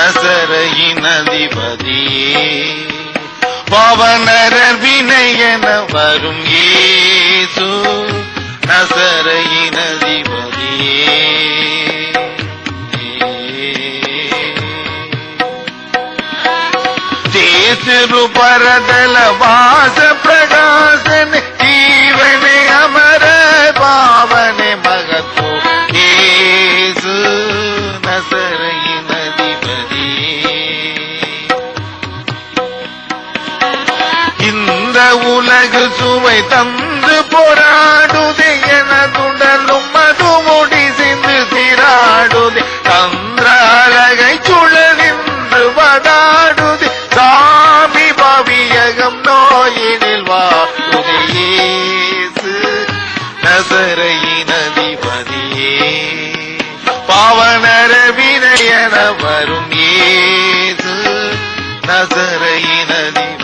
நசரையின் அதிபதியே பவனரர் வினையென வரும் ஏசு நசரையின் அதிபதியே தேசிரு பரதல நசரையின் இந்த உலகு சுவை தந்து போராடுதே எனதுடலும் மது முடி சிந்து திராடுதே. தந்திர அழகை சுழலின்று வடாடுது சாமி பவியகம் நோயினில் வாசு நசரையின் அதிபதியே. பாவன வினையன வரும் ஏது நசரையின்